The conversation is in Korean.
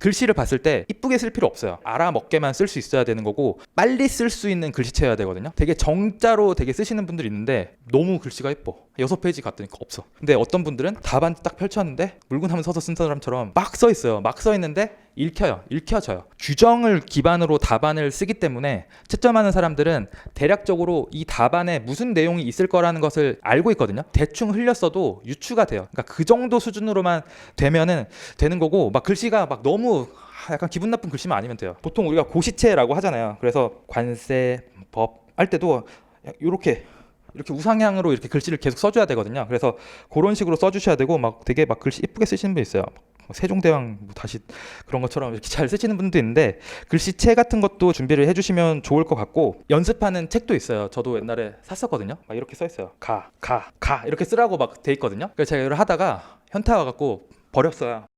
글씨를 봤을 때 이쁘게 쓸 필요 없어요. 알아먹게만 쓸 수 있어야 되는 거고 빨리 쓸 수 있는 글씨체여야 되거든요. 되게 정자로 되게 쓰시는 분들이 있는데 너무 글씨가 예뻐. 여섯 페이지 갔더니 없어. 근데 어떤 분들은 답안 딱 펼쳤는데 물구나무 서서 쓴 사람처럼 막 써 있어요. 막 써 있는데 읽혀요. 읽혀져요. 규정을 기반으로 답안을 쓰기 때문에 채점하는 사람들은 대략적으로 이 답안에 무슨 내용이 있을 거라는 것을 알고 있거든요. 대충 흘렸어도 유추가 돼요. 그러니까 그 정도 수준으로만 되면은 되는 거고 막 글씨가 막 너무 약간 기분 나쁜 글씨만 아니면 돼요. 보통 우리가 고시체라고 하잖아요. 그래서 관세 법 할 때도 이렇게 이렇게 우상향으로 이렇게 글씨를 계속 써줘야 되거든요. 그래서 그런 식으로 써주셔야 되고 막 되게 막 글씨 이쁘게 쓰시는 분 있어요. 뭐 세종대왕 뭐 다시 그런 것처럼 이렇게 잘 쓰시는 분도 있는데 글씨체 같은 것도 준비를 해주시면 좋을 것 같고 연습하는 책도 있어요. 저도 옛날에 샀었거든요. 막 이렇게 써 있어요. 가, 가, 가 이렇게 쓰라고 막 돼 있거든요. 그래서 제가 이걸 하다가 현타 와갖고 버렸어요.